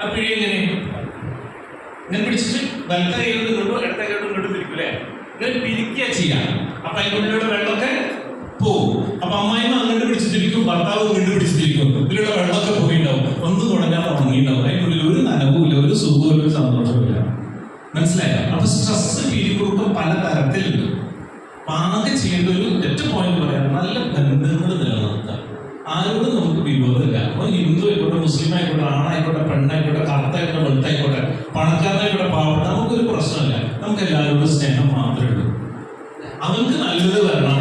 ആ പിഴ എങ്ങനെ? ഇങ്ങനെ പിടിച്ചിട്ട് വലത്തെ കൈകൊണ്ട് ഇങ്ങോട്ടും ഇടത്തെ കൈകൊണ്ട് ഇങ്ങോട്ടും തിരിക്കൂലേ ഇങ്ങനെ പിരിക്കുക ചെയ്യാം. അപ്പൊ അതിനുള്ളിലൂടെ വെള്ളമൊക്കെ പോകും. അപ്പൊ അമ്മായിമ്മ അങ്ങോട്ട് പിടിച്ചിട്ടിരിക്കും ഭർത്താവ് ഇങ്ങോട്ട് പിടിച്ചിട്ടിരിക്കും. ഇതിലൂടെ വെള്ളമൊക്കെ പോയിണ്ടാവും. ഒന്നും തുടങ്ങാൻ തുടങ്ങിയിട്ടുണ്ടാവും അതിനുള്ളിൽ ഒരു നനവുമില്ല ഒരു സുഖവും ഒരു സന്തോഷമില്ല മനസ്സിലായോ? അപ്പൊ സ്ട്രെസ് പിരിമുറുക്കം പല തരത്തിലുണ്ട് ആകെ ചെയ്യേണ്ട ഒരു ഒറ്റ പോയിന്റ് പറയാം നല്ല ബന്ധങ്ങൾ നിലനിർത്തുക. ആരോടും നമുക്ക് വിരോധമില്ല. അപ്പൊ ഹിന്ദു മുസ്ലിം ആയിക്കോട്ടെ ആണായിക്കോട്ടെ പെണ്ണായിക്കോട്ടെ കറുത്തായിക്കോട്ടെ വെളുത്തായിക്കോട്ടെ പണക്കാരനായിക്കോട്ടെ പാവപ്പെട്ട നമുക്കൊരു പ്രശ്നമില്ല. നമുക്ക് എല്ലാവരോടും സ്നേഹം മാത്രമേ ഉള്ളൂ. അവർക്ക് നല്ലത് വരണം.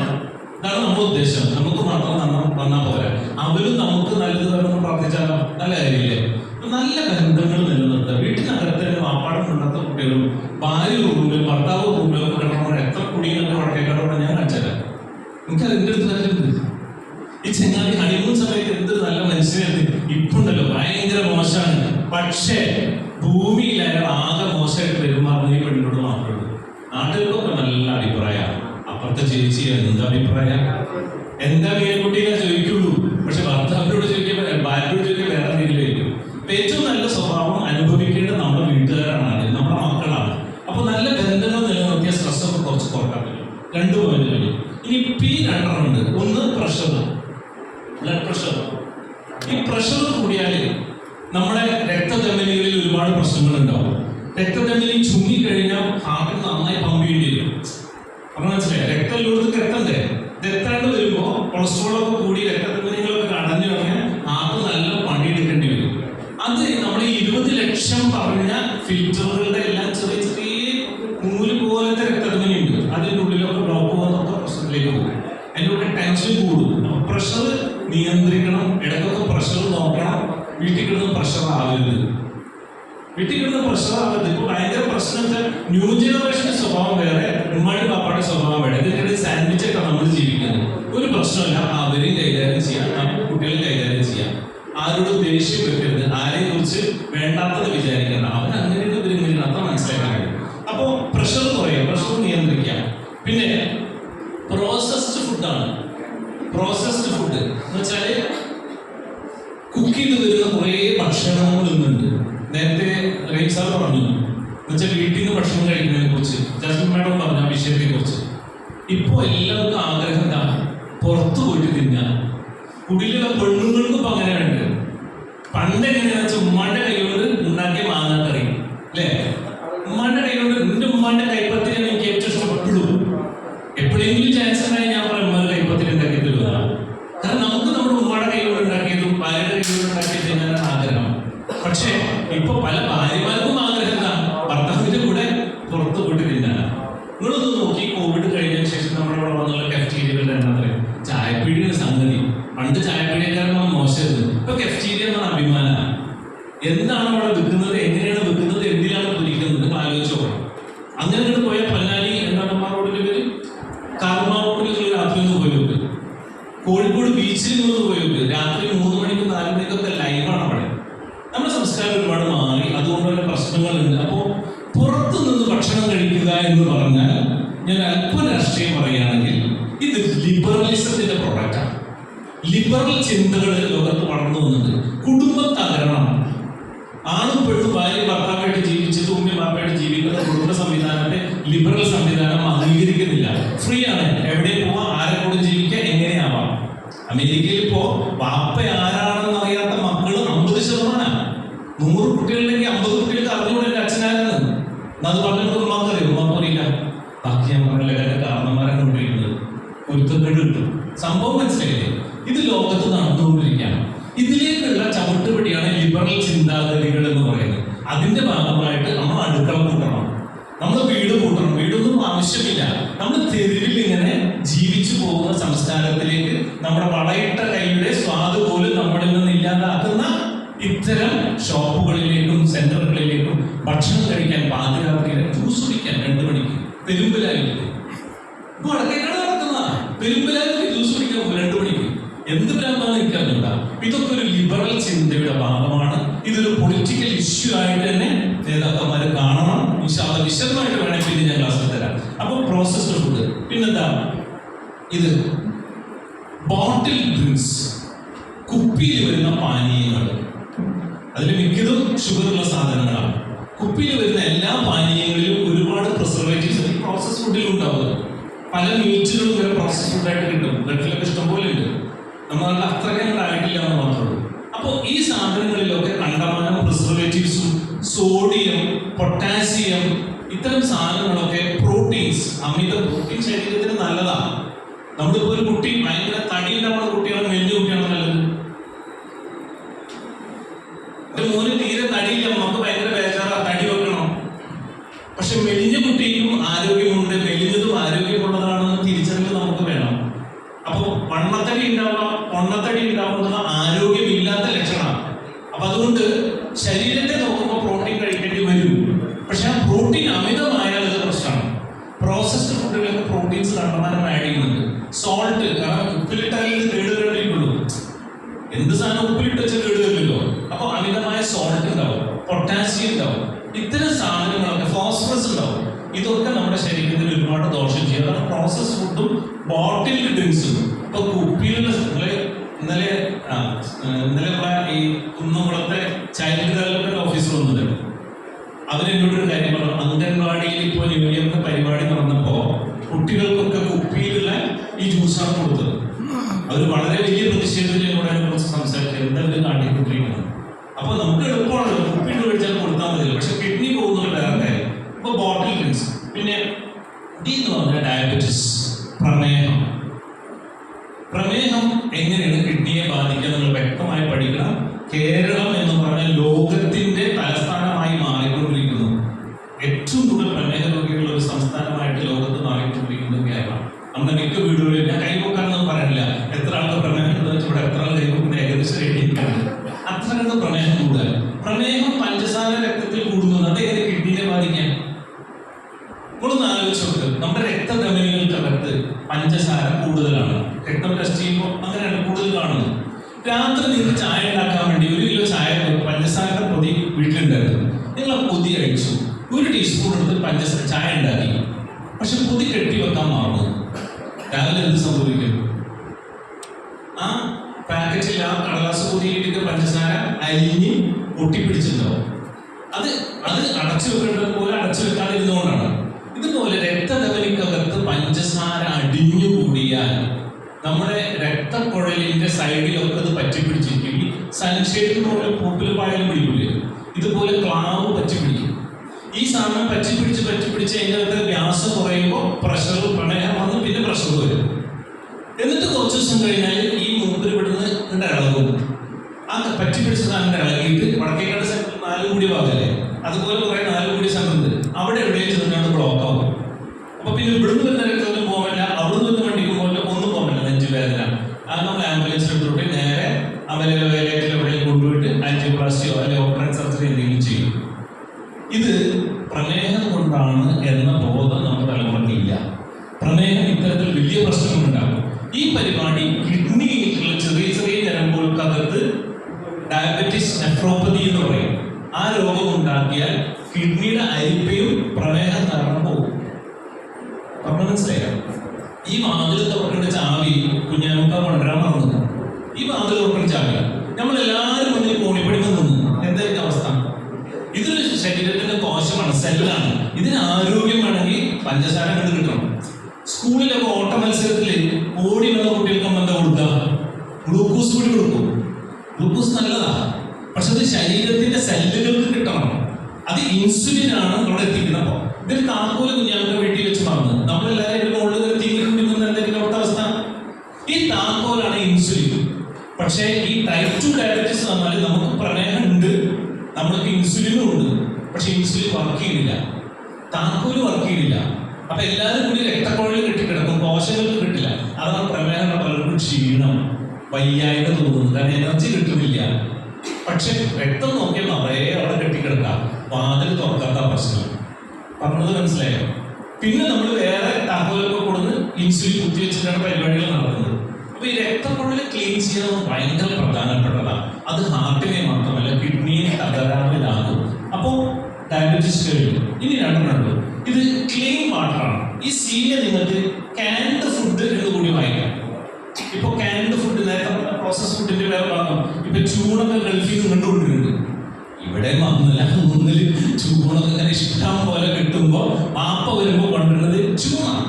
ഇതാണ് നമ്മുടെ ഉദ്ദേശം. നമുക്ക് മാത്രം നന്ന വന്നാൽ പോരാ. അവരും നമുക്ക് നല്ലത് വരണം പ്രാർത്ഥിച്ചാലോ? നല്ല കാര്യമില്ലേ? നല്ല ബന്ധങ്ങൾ നിലനിർത്തുക. വീട്ടിനകത്ത് തന്നെ വാപ്പാടം കൊണ്ടാത്ത കുട്ടികളും ഭാര്യ റൂമിലും ഭർത്താവ് റൂമിലും കിടക്കണോ എത്ര കുടിയെന്നൊക്കെ വടക്കേക്കാടോ ഞാൻ കാണിച്ചത്. എനിക്ക് അതിന്റെ അടുത്ത് നല്ലത് ഈ ചെങ്ങാതി ഹണിമൂൺ സമയത്ത് എന്ത് നല്ല മനുഷ്യനാണ് ഇപ്പുണ്ടല്ലോ ഭയങ്കര മോശമാണ്. പക്ഷേ ഭൂമിയിൽ അയാൾ ആകെ മോശമായിട്ട് പെരുമാറുന്ന ഈ പെണ്ണിനോട് മാത്രമേ നാട്ടുകാർക്കൊക്കെ നല്ല അഭിപ്രായമാണ്. അപ്പുറത്തെ ചേച്ചി എന്താ അഭിപ്രായം? എന്താ പേരുകുട്ടിയെ ചോദിക്കുള്ളൂ. പക്ഷെ ഭർത്താവിനോട് ചോദിക്കുമ്പോൾ ഭാര്യയോട് ചോദിക്കുമ്പോൾ വേറെ എന്തെങ്കിലും അപ്പൊ ഏറ്റവും നല്ല സ്വഭാവം അനുഭവിക്കേണ്ടത് നമ്മുടെ വീട്ടുകാരാണ് നമ്മുടെ മക്കളാണ്. അപ്പൊ നല്ല ബന്ധങ്ങൾ നിലനിർത്തിയ സ്ട്രെസ് ഒക്കെ കുറച്ച് കുറയ്ക്കാൻ പറ്റും. രണ്ട് പോയിന്റ് ഇനി പി രണ്ടെണ്ണം ഉണ്ട്. ഒന്ന് പ്രഷർ ബ്ലഡ് പ്രഷർ. ഈ പ്രഷർ കൂടിയാൽ നമ്മുടെ രക്തധമനികളിൽ ഒരുപാട് പ്രശ്നങ്ങൾ ഉണ്ടാവും രക്തധമനി ചുങ്ങിക്കഴിഞ്ഞാൽ ഹാർട്ടിൽ നന്നായി പമ്പ് ചെയ്യേണ്ടി വരും. അപ്പൊ മനസ്സിലായി? രക്തം എല്ലായിടത്തും എത്തണ്ടേ ഇത് വരുമ്പോൾ വരുമ്പോ കൊളസ്ട്രോളൊക്കെ കൂടി രക്തധമനികളൊക്കെ അടഞ്ഞു കഴിഞ്ഞാൽ ഹാർട്ട് നല്ല പണിയെടുക്കേണ്ടി വരും. അത് നമ്മൾ ഇരുപത് ലക്ഷം പറഞ്ഞ ഫിൽറ്ററുകളുടെ എല്ലാം ചെറിയ ചെറിയ നൂൽ പോലത്തെ രക്തധമനി ഉണ്ട്. അതിന്റെ ഉള്ളിലൊക്കെ ബ്ലോക്ക് പോകുന്നൊക്കെ പ്രശ്നത്തിലേക്ക് പോകും. അതിന്റെ ടെൻഷൻ കൂടും. പ്രഷർ നിയന്ത്രിക്കണം ഇടയ്ക്കൊക്കെ പ്രഷർ നോക്കണം വീട്ടിൽ കിടന്ന് പ്രഷർ വീട്ടിൽ കിടന്ന് പ്രഷർ ഇപ്പൊ ഭയങ്കര പ്രശ്നം വെച്ചാൽ ന്യൂ ജനറേഷന്റെ സ്വഭാവം വേറെ ഉമ്മാടി പാപ്പാടെ സ്വഭാവം വേറെ. ഇതിന്റെ സാൻഡ്വിച്ച് ഒക്കെ നമ്മൾ ജീവിക്കുന്നത്. ഒരു പ്രശ്നമില്ല അവരെയും കൈകാര്യം ചെയ്യാം. കുട്ടികളെ കൈകാര്യം ചെയ്യാം. ആരോടും ദേഷ്യം വെക്കരുത്. ആരെ കുറിച്ച് വേണ്ടാത്തത് വിചാരിക്കണം അവൻ അങ്ങനെ ഇവരിങ്ങനെ അത്ര മനസ്സിലാക്കാൻ കഴിയും. അപ്പോ പ്രഷർ കുറയും പ്രഷർ നിയന്ത്രിക്കാം പിന്നെ ലിബറൽ ചിന്താഗതികൾ എന്ന് പറയുന്നത്. അതിന്റെ ഭാഗമായിട്ട് നമ്മൾ അടുക്കള കൂട്ടണം. നമ്മൾ വീട് കൂട്ടണം. വീടൊന്നും ആവശ്യമില്ല. നമ്മൾ തെരുവിൽ ഇങ്ങനെ ജീവിച്ചു പോകുന്ന സംസ്കാരത്തിലേക്ക് നമ്മുടെ വളയിട്ട കൈയുടെ സ്വാദ് പോലും നമ്മളിൽ നിന്ന് ഇല്ലാതാക്കുന്ന ഇത്തരം ഷോപ്പുകളിലേക്കും സെന്ററുകളിലേക്കും ഭക്ഷണം കഴിക്കാൻ പാതിരാത്രിയിലെ ജ്യൂസ് കുടിക്കാൻ രണ്ടു മണിക്ക് പെരുമ്പലായിട്ട് വടക്കേക്കാട് നടക്കുന്ന പെരുമ്പലായിട്ട് ജ്യൂസ് കുടിക്കാൻ രണ്ടു മണിക്ക്. എന്ത് ഇതൊക്കെ ഒരു ലിബറൽ ചിന്തയുടെ ഭാഗമാണ്. ഇതൊരു പൊളിറ്റിക്കൽ ഇഷ്യൂ ആയിട്ട് തന്നെ നേതാക്കന്മാർ കാണണം. വിശാല വിശദമായിട്ട് വേണമെങ്കിൽ ഞാൻ ക്ലാസ്സിൽ തരാം. അപ്പൊ പ്രോസസ്ഡ് ഫുഡ് പിന്നെന്താ ഇത് ബോട്ടിൽ ഡ്രിങ്ക്സ് കുപ്പിയിൽ വരുന്ന പാനീയങ്ങൾ അതിൽ മിക്കതും ഷുഗറുള്ള സാധനങ്ങളാണ് കുപ്പിയിൽ വരുന്ന എല്ലാ പാനീയങ്ങളിലും ഒരുപാട് പ്രിസർവേറ്റീവ്സ് പ്രോസസ് ഫുഡിലും ഉണ്ടാവുന്നത് പല മീറ്റുകളും വരെ പ്രോസസ് ഫുഡായിട്ട് കിട്ടും ഗൾഫിലൊക്കെ ഇഷ്ടംപോലെ ഉണ്ട് നമ്മുടെ നാട്ടിൽ അത്രയ്ക്ക് അങ്ങോട്ട് ആയിട്ടില്ല എന്ന് മാത്രമേ ഉള്ളൂ അപ്പോൾ ഈ സാധനങ്ങളിലൊക്കെ കണ്ടമാനം പ്രിസർവേറ്റീവ്സും സോഡിയം പൊട്ടാസ്യം ഇത്തരം സാധനങ്ങളൊക്കെ പ്രോട്ടീൻസ് അമിത പ്രോട്ടീൻ ശരീരത്തിന് നല്ലതാണ്. നമ്മളിപ്പോ ഒരു കുട്ടി ഭയങ്കര തടി ഉണ്ടാവുന്ന കുട്ടിയാണ് മെലിഞ്ഞ കുട്ടിയാണ് നല്ലത് എന്റെ മോന് തീരെ തടിയില്ല നമുക്ക് ഭയങ്കര ബേജാറാ തടി വെക്കണം പക്ഷെ മെലിഞ്ഞ കുട്ടിക്കും ആരോഗ്യമുണ്ട് മെലിഞ്ഞതും ആരോഗ്യമുള്ളതാണെന്ന് തിരിച്ചറിവ് നമുക്ക് വേണം അപ്പൊ വണ്ണത്തടി ഉണ്ടാവുക പൊണ്ണത്തടി ഉണ്ടാവുന്നത് ആരോഗ്യമില്ലാത്ത ലക്ഷണമാണ് അപ്പൊ അതുകൊണ്ട് ശരീരത്തെ നോക്കുമ്പോൾ പ്രോട്ടീൻ കഴിക്കേണ്ടി വരും പക്ഷെ ആ പ്രോട്ടീൻ അമിതമായാൽ അത് പ്രശ്നമാണ് പ്രോസസ്ഡ് ഫുഡുകളിലൊക്കെ പ്രോട്ടീൻസ് കണ്ടമാനം ആഡ് ചെയ്യുന്നുണ്ട് സോൾട്ട് കാരണം ഉപ്പിലിട്ടാലേ ഇത് കേടുകളിക്കുള്ളൂ എന്ത് സാധനം ഉപ്പിലിട്ട് വെച്ചാൽ കേടുവരില്ലല്ലോ അപ്പൊ അമിതമായ സോൾട്ട് ഉണ്ടാവും പൊട്ടാസ്യം ഉണ്ടാവും ഇത്തരം സാധനങ്ങളൊക്കെ ഫോസ്ഫറസ് ഉണ്ടാവും ഇതൊക്കെ നമ്മുടെ ശരീരത്തിന് ഒരുപാട് ദോഷം ചെയ്യും. അതാണ് പ്രോസസ് ഫുഡും ബോട്ടിൽ ഡ്രിങ്ക്സും ഇപ്പൊ കുപ്പിയിലുള്ള ഇന്നലെ ഇന്നലെ ഈ കുന്നംകുളത്തെ ചൈൽഡ് ഡെവലപ്മെന്റ് ഓഫീസർ വന്നത്. അവരെന്നോട് ഒരു കാര്യം പറഞ്ഞു. അംഗൻവാടിയിൽ ഇപ്പോൾ ന്യൂ പരിപാടി നടന്നപ്പോ കുട്ടികൾക്കൊക്കെ കുപ്പിയിലുള്ള ഈ ജ്യൂസാണ് കൊടുത്തത്. അവർ വളരെ വലിയ പ്രതിഷേധത്തിൽ എന്നോട് അതിനെ കുറിച്ച് സംസാരിച്ചു അപ്പൊ നമുക്ക് എളുപ്പമാണ്. കുപ്പിയിട്ട് കഴിച്ചാൽ കൊടുത്താൽ മതി പക്ഷെ കിഡ്നി പോകുന്നുണ്ടായിരുന്നു ഇപ്പൊ ബോട്ടിൽ ഡ്രിങ്ക്സ് പിന്നെ പറഞ്ഞാൽ ഡയബറ്റിസ് പ്രമേഹം. പ്രമേഹം എങ്ങനെയാണ് കിഡ്നിയെ ബാധിക്കുക? നിങ്ങൾ വ്യക്തമായി പഠിക്കണം. കേരളം എന്ന് പറഞ്ഞ ലോകത്തിന്റെ തലസ്ഥാനമായി മാറിക്കൊണ്ടിരിക്കുന്നു. ഏറ്റവും കൂടുതൽ പ്രമേഹ രോഗികളുള്ള ഒരു സംസ്ഥാനമായിട്ട് ലോകത്ത് മാറിക്കൊണ്ടിരിക്കുന്നത് കേരളം. നമ്മുടെ മിക്ക വീടുകളിൽ ഞാൻ കൈപോക്കാനൊന്നും പറയാനില്ല. എത്ര ആൾക്ക് പ്രമേഹം ഉണ്ടെന്ന് വെച്ചാൽ ഇവിടെ എത്ര ആൾ കൈപോക്കുന്ന ഏകദേശം അത്ര പ്രമേഹം കൂടുതൽ. പ്രമേഹം പഞ്ചസാര രക്തത്തിൽ കൂടുന്നത്. അത് നമ്മുടെ രക്തധമനികൾക്കകത്ത് പഞ്ചസാര കൂടുതലാണ്. രക്തം ടെസ്റ്റ് ചെയ്യുമ്പോൾ അങ്ങനെയാണ് കൂടുതൽ കാണുന്നത്. രാത്രി നിങ്ങൾ ചായ ഉണ്ടാക്കാൻ വേണ്ടി ഒരു കിലോ ചായ പഞ്ചസാര പൊതി വീട്ടിലുണ്ടായിരുന്നു. നിങ്ങൾ ആ പൊതി അഴിച്ചു. ഒരു ടീസ്പൂൺ എടുത്ത് പഞ്ചസാര ചായ ഉണ്ടാക്കി. പക്ഷെ പൊതി കെട്ടി വെക്കാൻ മറന്നു. രാവിലെ എന്ത് സംഭവിക്കും? ആ പാക്കറ്റിൽ ആ കടലാസ് പൊതിയിലിട്ട് പഞ്ചസാര അരിഞ്ഞ് ഒട്ടിപ്പിടിച്ചിട്ടുണ്ടാവും അത് അത് അടച്ചു വെക്കേണ്ടത് പോലെ അടച്ചു വെക്കാതിരുന്നുകൊണ്ടാണ് ഇതുപോലെ രക്തധമനിക്കകത്ത് പഞ്ചസാര അടിഞ്ഞുകൂടിയാൽ നമ്മുടെ രക്തക്കുഴലിന്റെ സൈഡിലൊക്കെ അത് പറ്റിപ്പിടിച്ചിരിക്കും. ഈ സൺഷെയ്ഡ് പോലെ പൂപ്പിൽ പായലും പിടിക്കില്ലേ ഇതുപോലെ ക്ലാവ് പറ്റിപ്പിടിക്കും. ഈ സാധനം പറ്റിപ്പിടിച്ച് പറ്റിപ്പിടിച്ച് അതിനകത്ത് ഗ്യാസ് കുറയുമ്പോൾ പ്രഷർ പ്രണയം വന്ന് പിന്നെ പ്രഷർ വരും. എന്നിട്ട് കുറച്ച് ദിവസം കഴിഞ്ഞാൽ ഈ മൂപ്പിൽ ഇവിടുന്ന് ഇങ്ങോട്ട് ഇളകും. ആ പറ്റി പിടിച്ച സാധനം ഇളകിയിട്ട് വടക്കേക്കാട് സെന്റർ നാല് കൂടി ഭാഗമല്ലേ അതുപോലെ കുറെ നാല് കൂടി സ്ഥലം ഉണ്ട് അവിടെ എവിടെയും ചെന്നാണ് ബ്ലോക്ക് ആവും അപ്പൊ പിന്നെ ഇവിടുന്ന് വരുന്ന രക്തത്തിൽ പോകില്ല അവിടുന്ന് വരുന്ന വണ്ടിക്ക് പോകില്ല ഒന്നും പോകില്ല നെഞ്ചുവേദന അത് നമ്മൾ ആംബുലൻസ് എടുത്തോട്ട് നേരെ അവരെ വേലയറ്റിൽ എവിടെയും കൊണ്ടുപോയിട്ട് ആന്റിയോപ്ലാസ്റ്റിയോ അല്ലെങ്കിൽ ഓപ്പറേറ്റ് സർജറി എന്തെങ്കിലും ചെയ്യും. ഇത് പ്രമേഹം കൊണ്ടാണ് എന്ന ബോധം നമ്മുടെ തലമുറയ്ക്കില്ല പ്രമേഹം ഇത്തരത്തിൽ വലിയ പ്രശ്നങ്ങളുണ്ടാകും ഈ പരിപാടി കിഡ്നിയിലുള്ള ചെറിയ ചെറിയ ഞരമ്പുകൾക്കകത്ത് ഡയബറ്റിസ് നെഫ്രോപ്പതി എന്ന് പറയും ആ രോഗം ഉണ്ടാക്കിയാൽ കിഡ്നിയുടെ അരിപ്പയും പ്രമേഹം കാരണം പോകും പറഞ്ഞു മനസ്സിലായോ ഈ വാതിൽ തുറക്കേണ്ട ചാവി കുഞ്ഞാമുക്ക കൊണ്ടുവരാൻ മറന്നു ഈ വാതിൽ തുറക്കേണ്ട ചാവി നമ്മൾ എല്ലാവരും മുന്നിൽ കോണിപ്പടി നിന്നു എന്തായിരിക്കും അവസ്ഥ ഇതൊരു ശരീരത്തിന്റെ കോശമാണ് സെല്ലാണ് ഇതിന് ആരോഗ്യം വേണമെങ്കിൽ പഞ്ചസാര കണ്ട് കിട്ടണം സ്കൂളിലൊക്കെ ഓട്ട മത്സരത്തിൽ ഓടി വന്ന കുട്ടികൾക്ക് നമ്മൾ എന്താ കൊടുക്കുക ഗ്ലൂക്കോസ് കൂടി കൊടുക്കും ഗ്ലൂക്കോസ് നല്ലതാ പക്ഷെ അത് ശരീരത്തിന്റെ സെല്ലുകൾക്ക് കിട്ടണം അത് നമ്മളെ എത്തിക്കുന്ന എത്തിക്കുന്നത് ഇതിൽ താക്കോൽ കുഞ്ഞാങ്ങളുടെ വീട്ടിൽ വെച്ച് മറന്നു നമ്മളെല്ലാവരും ഇതിന്റെ മുകളിൽ കയറി അവിടുത്തെ അവസ്ഥ? ഈ താക്കോലാണ് ഇൻസുലിൻ. പക്ഷേ ഈ ടൈപ്പ് ടു ഡയബറ്റീസ് വന്നാൽ നമുക്ക് പ്രമേഹം ഉണ്ട് നമ്മൾക്ക് ഇൻസുലിനും ഉണ്ട്. പക്ഷെ ഇൻസുലിൻ വർക്ക് ചെയ്യുന്നില്ല. താക്കോൽ വർക്ക് ചെയ്യുന്നില്ല. അപ്പൊ എല്ലാവരും കൂടി രക്തക്കുഴലിൽ കെട്ടിക്കിടക്കും. കോശങ്ങൾക്ക് കിട്ടില്ല. അതാണ് പ്രമേഹം പലർക്കും ക്ഷീണം. വയ്യായിട്ട് തോന്നുന്നു. കാരണം എനർജി കിട്ടുന്നില്ല. പക്ഷെ രക്തം നോക്കിയാൽ നിറയെ അവിടെ കെട്ടിക്കിടക്കാം. വാതിൽ തുറക്കാത്ത പ്രശ്നം. പറഞ്ഞത് മനസ്സിലായോ? പിന്നെ നമ്മൾ വേറെ താക്കോലൊക്കെ കൊടുന്ന് ഇൻസുലിൻ കുത്തിവെച്ചിട്ടാണ് പരിപാടികൾ നടക്കുന്നത് അപ്പൊ ഈ രക്തക്കുഴൽ ക്ലീൻ ചെയ്യുന്നത് ഭയങ്കര പ്രധാനപ്പെട്ടതാണ്. അത് ഹാർട്ടിനെ മാത്രമല്ല കിഡ്നിയെ തകരാറിലാകും അപ്പോൾ ഡയബറ്റിസ് കഴിയും ഇനി രണ്ടെണ്ണുണ്ട് ഇത് ക്ലീൻ വാട്ടറാണ് ഈ സീനെ നിങ്ങൾക്ക് കാൻഡ് ഫുഡ് എന്ന് കൂടി വായിക്കാം. ഇപ്പൊ കാൻഡ് ഫുഡ് നേരത്തെ പ്രോസസ് ഫുഡിന്റെ വേറെ ഭാഗം ഇപ്പൊ ചൂടൊക്കെ ഗൾഫിൽ നിന്ന് കണ്ടുകൊണ്ടിരുന്നുണ്ട് ഇവിടെ വന്നില്ല മുന്നിൽ ചൂണൊക്കെ ഇങ്ങനെ ഇഷ്ടം പോലെ കിട്ടുമ്പോൾ വാപ്പ വരുമ്പോൾ കൊണ്ടുവരുന്നത് ചൂണാണ്.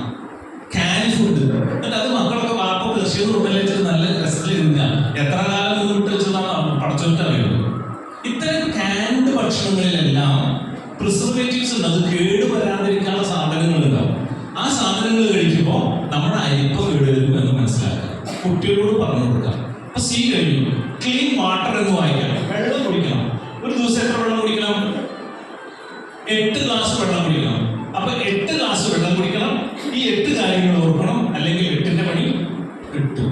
ക്യാൻ ഫുഡ് എന്നിട്ട് അത് മക്കളൊക്കെ വാപ്പ കൃഷി വെച്ചിട്ട് നല്ല രസത്തിൽ ഇരുന്ന. എത്ര കാലം മുന്നോട്ട് വെച്ചതാണ് പടച്ചോട്ട് അറിയുന്നത് ഇത്തരം ക്യാൻഡ് ഭക്ഷണങ്ങളിലെല്ലാം പ്രിസർവേറ്റീവ്സ് ഉണ്ട്. അത് കേട് വരാതിരിക്കാനുള്ള സാധനങ്ങൾ ഉണ്ടാവും. ആ സാധനങ്ങൾ കഴിക്കുമ്പോൾ നമ്മുടെ അരിപ്പം കേടുവരും എന്ന് മനസ്സിലാക്കുക കുട്ടികളോട് പറഞ്ഞു കൊടുക്കുക അപ്പൊ സി കഴിഞ്ഞു. ക്ലീൻ വാട്ടർ എന്ന് വായിക്കണം വെള്ളം കുടിക്കണം. ദിവസം എത്ര വെള്ളം കുടിക്കണം? എട്ട് ഗ്ലാസ് വെള്ളം കുടിക്കണം. അപ്പൊ എട്ട് ഗ്ലാസ് വെള്ളം കുടിക്കണം. ഈ എട്ട് കാര്യങ്ങൾ ഓർക്കണം. അല്ലെങ്കിൽ എട്ടിന്റെ പണി കിട്ടും.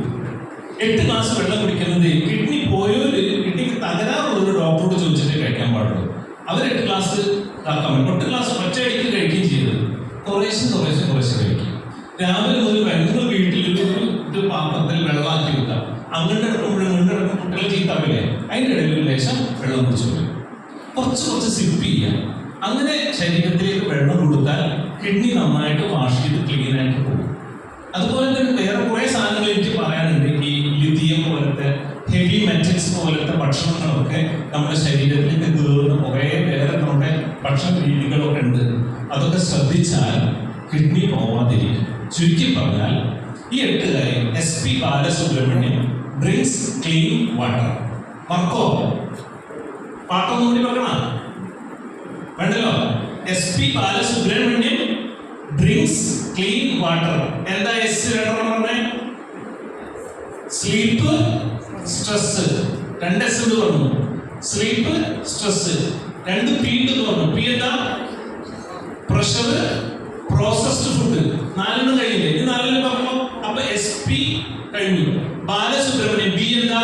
എട്ട് ഗ്ലാസ് വെള്ളം കുടിക്കുന്നത് കിഡ്നി പോയോ കിഡ്നിക്ക് തകരാറുള്ളൊരു ഡോക്ടറോട് ചോദിച്ചിട്ട് കഴിക്കാൻ പാടുള്ളൂ. അവർ എട്ട് ഗ്ലാസ് ഇതാക്കാൻ എട്ട് ഗ്ലാസ് ഒറ്റയടിക്ക് കഴിക്കുകയും ചെയ്തത് കുറേശ്ശെ കുറേശ്ശെ കുറേശ്ശെ കഴിക്കും. രാവിലെ മുതൽ വെള്ളം വീട്ടിൽ ഒരു ഒരു പാത്രത്തിൽ വെള്ളമാക്കി വിട്ടാം. അങ്ങനെ ഇങ്ങോട്ട് എടുക്കുമ്പോൾ കുട്ടികളെ ചീത്താവില്ലേ? അതിന്റെ ഇടയിൽ ഒരു ലേശം വെള്ളം കുടിച്ചു വരും. കുറച്ച് കുറച്ച് സിപ്പ് ചെയ്യുക അങ്ങനെ ശരീരത്തിലേക്ക് വെള്ളം കൊടുത്താൽ കിഡ്നി നന്നായിട്ട് വാഷ് ചെയ്ത് ക്ലീൻ ആയിട്ട് പോകും. അതുപോലെ തന്നെ വേറെ കുറെ സാധനങ്ങൾ എനിക്ക് പറയാനുണ്ട്. ഈ ലിഥിയം പോലത്തെ ഹെവി മെറ്റൽസ് പോലത്തെ ഭക്ഷണങ്ങളൊക്കെ നമ്മുടെ ശരീരത്തിലേക്ക് കയറുന്ന കുറേ വേറെ നമ്മുടെ ഭക്ഷണ രീതികളൊക്കെ ഉണ്ട്. അതൊക്കെ ശ്രദ്ധിച്ചാൽ കിഡ്നി പോവാതിരിക്കും. ചുരുക്കി പറഞ്ഞാൽ ഈ എട്ട് കാര്യം S P Balasubrahmanyam drinks clean water മർക്കോ പാട്ടൊന്നും കൂടി വെക്കണം? വേണ്ടല്ലോ S P Balasubrahmanyam drinks clean water എന്താ എസ് വേണമെന്ന് പറഞ്ഞേ? സ്ലീപ്പ് സ്ട്രെസ് രണ്ട് എസ് എന്ന് പറഞ്ഞു സ്ലീപ്പ് സ്ട്രെസ് രണ്ട് പി എന്ന് പറഞ്ഞു പി എന്താ? പ്രഷർ പ്രോസസ്ഡ് ഫുഡ് നാലെണ്ണം കഴിഞ്ഞില്ലേ? ഇനി നാലെണ്ണം പറഞ്ഞു? അപ്പൊ എസ് പി കഴിഞ്ഞു. ബാലസുബ്രഹ്മണ്യം ബി എന്താ?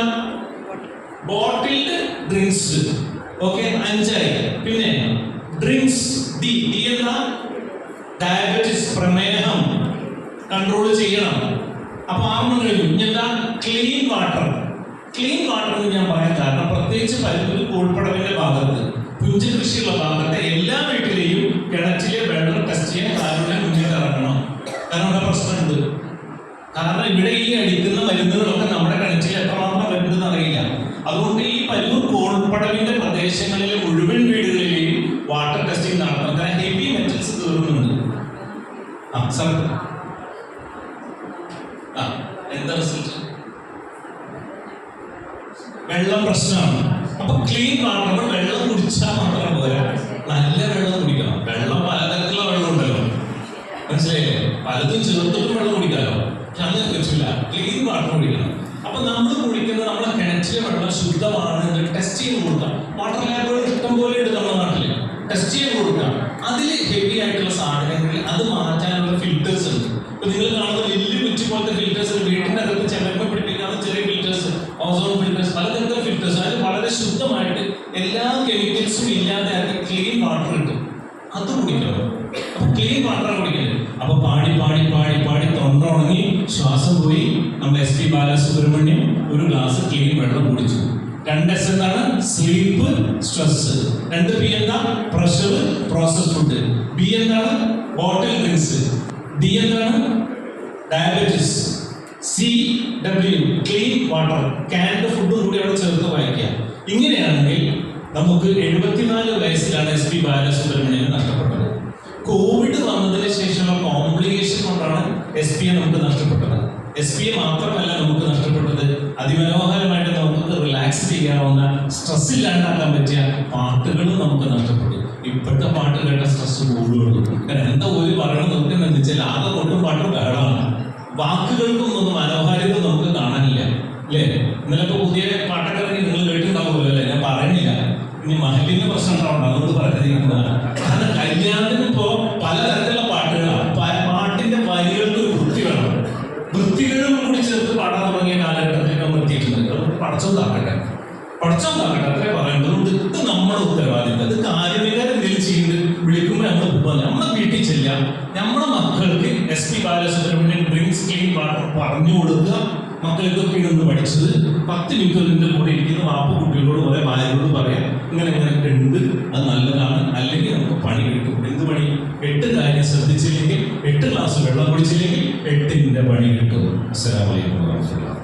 ബോട്ടിൽഡ് ഡ്രിങ്ക്സ് ഓക്കെ അഞ്ചായി. പിന്നെ ഡ്രിങ്ക്സ് ഡി ഡി എന്താ ഡയബറ്റിസ് പ്രമേഹം കൺട്രോൾ ചെയ്യണം. അപ്പൊ ആറെണ്ണം കഴിഞ്ഞു ഇനി എന്താ? ക്ലീൻ വാട്ടർ ക്ലീൻ വാട്ടർ എന്ന് ഞാൻ പറയാൻ കാരണം പ്രത്യേകിച്ച് പരുത്തൂർ കോഴിപ്പടവിന്റെ ഭാഗത്ത് പുഞ്ച കൃഷിയുള്ള ഭാഗത്തെ എല്ലാ വീട്ടിലെയും കിണറ്റിലെ വെള്ളം ടെസ്റ്റ് ചെയ്യാൻ കാരുടെ മുന്നിൽ ഇറങ്ങണം. കാരണം ഇവിടെ പ്രശ്നമുണ്ട് കാരണം ഇവിടെ ഈ അടിക്കുന്ന മരുന്നുകളൊക്കെ നമ്മുടെ കിണറ്റിൽ എത്രമാത്രം വരുന്നതെന്ന് അറിയില്ല അതുകൊണ്ട് ഈ പരൂർ കോൾപ്പടവിന്റെ പ്രദേശങ്ങളിലെ മുഴുവൻ വീടുകളിലെയും വാട്ടർ ടെസ്റ്റിംഗ് നടത്തണം കാരണം ഹെവി മെറ്റൽസ് തീർന്നുണ്ട് ആ സർ എന്താ റിസൾട്ട് വെള്ളം പ്രശ്നമാണ്. അപ്പൊ ക്ലീൻ വാട്ടർ വെള്ളം കുടിച്ചാൽ മാത്രം പോരാ. നല്ല വെള്ളം കുടിക്കണം. വെള്ളം പലതരത്തിലുള്ള വെള്ളം ഉണ്ടല്ലോ മനസ്സിലായില്ലേ? പലതും ചേർത്തിട്ടും വെള്ളം കുടിക്കാമല്ലോ അങ്ങനെ പറ്റില്ല ക്ലീൻ വാട്ടർ കുടിക്കണം. അപ്പൊ നമ്മൾ കുടിക്കുന്ന നമ്മുടെ കിണറ്റിലെ വെള്ളം ശുദ്ധമാണ് ടെസ്റ്റ് ചെയ്ത് കൊടുക്കാം. വാട്ടർ ലാബുകൾ ഇഷ്ടം പോലെ ഉണ്ട് നമ്മുടെ നാട്ടിൽ. ടെസ്റ്റ് ചെയ്ത് കൊടുക്കാം. അതിൽ ഹെവി ആയിട്ടുള്ള സാധനങ്ങൾ അത് മാറ്റാനുള്ള ഫിൽറ്റേഴ്സ് ഉണ്ട് ഇപ്പൊ നിങ്ങൾ കാണുന്ന വലിയ കുറ്റി പോലത്തെ ഫിൽറ്റേഴ്സ് വീടിന്റെ അകത്ത് ചിലപ്പോൾ പിടിപ്പിക്കാവുന്ന ചെറിയ ഫിൽറ്റേഴ്സ് ഓസോൺ ഫിൽറ്റേഴ്സ് പലതരത്തിലുള്ള ഫിൽറ്റേഴ്സ് അതിൽ വളരെ ശുദ്ധമായിട്ട് എല്ലാ കെമിക്കൽസും ഇല്ലാതെ ആക്കി ക്ലീൻ വാട്ടർ കിട്ടും അത് കുടിക്കണം അപ്പൊ ക്ലീൻ വാട്ടർ കുടിക്കരുത് അപ്പൊ പാടി പാടി പാടി പാടി തൊണ്ടുണങ്ങി ശ്വാസം പോയി നമ്മുടെ എസ് പി ബാലസുബ്രഹ്മണ്യം ഒരു ഗ്ലാസ് ക്ലീൻ വെള്ളം കുടിച്ചു രണ്ട് എസ് എന്താണ് സ്ലീപ്പ് സ്ട്രെസ് രണ്ട് പി എന്താ പ്രഷർ പ്രോസസ് ഫുഡ് ബി എന്താണ്? ബോട്ടിൽ ഡ്രിങ്ക്സ് ഡി എന്താണ്? Diabetes C W clean water canned ഫുഡും കൂടി അവിടെ ചേർത്ത് വായിക്കുക ഇങ്ങനെയാണെങ്കിൽ നമുക്ക് എഴുപത്തിനാല് വയസ്സിലാണ് എസ് പി ബാലസുബ്രഹ്മണ്യന് നഷ്ടപ്പെട്ടത്. കോവിഡ് വന്നതിന് ശേഷമുള്ള കോംപ്ലിക്കേഷൻ കൊണ്ടാണ് എസ് പിയെ നമുക്ക് നഷ്ടപ്പെട്ടത്. എസ് പിയെ മാത്രമല്ല നമുക്ക് നഷ്ടപ്പെട്ടത്. അതിമനോഹരമായിട്ട് നമുക്ക് റിലാക്സ് ചെയ്യാവുന്ന സ്ട്രെസ് ഇല്ലാണ്ടാക്കാൻ പറ്റിയ പാട്ടുകളും നമുക്ക് നഷ്ടപ്പെട്ടു. സ്ട്രെസ് എന്താ ഒരു പറയണം നോക്കുന്നത് വെച്ചാൽ ആകെ കൊണ്ടും പാട്ടും ബഹളമാണ് വാക്കുകൾക്കൊന്നും മനോഹാരിത നമുക്ക് കാണാനില്ല അല്ലേ? ഇന്നലെ പുതിയ പാട്ടൊക്കെ നിങ്ങൾ കേട്ടിട്ടുണ്ടാവുമല്ലോ അല്ലേ? ഞാൻ പറയണില്ല ഇനി മഹലിന്റെ പ്രശ്നം ഉണ്ടാവും അതുകൊണ്ട് പറഞ്ഞിരിക്കുന്നതാണ് കാരണം കല്യാണത്തിന് ഇപ്പോ പലതരത്തിലുള്ള നമ്മുടെ വീട്ടിൽ ചെല്ലാം. നമ്മുടെ മക്കൾക്ക് S P Balasubrahmanyan drinks clean water പറഞ്ഞു കൊടുക്കുക. മക്കൾക്കൊക്കെ ഇടുന്ന് പഠിച്ചത്. പത്ത് മിനിറ്റ് നിന്റെ കൂടെ ഇരിക്കുന്ന വാപ്പ് കുട്ടികളോട് പോലെ ഭാര്യയോട് പറയാം. ഇങ്ങനെ ഇങ്ങനെയൊക്കെ ഉണ്ട്. അത് നല്ലതാണ്. അല്ലെങ്കിൽ നമുക്ക് പണി കിട്ടും. എന്ത് പണി? എട്ട് കാര്യം ശ്രദ്ധിച്ചില്ലെങ്കിൽ എട്ട് ഗ്ലാസ് വെള്ളം കുടിച്ചില്ലെങ്കിൽ എട്ടിന്റെ പണി കിട്ടും. അസ്സലാമലൈക്കും വാഹമത്തുള്ള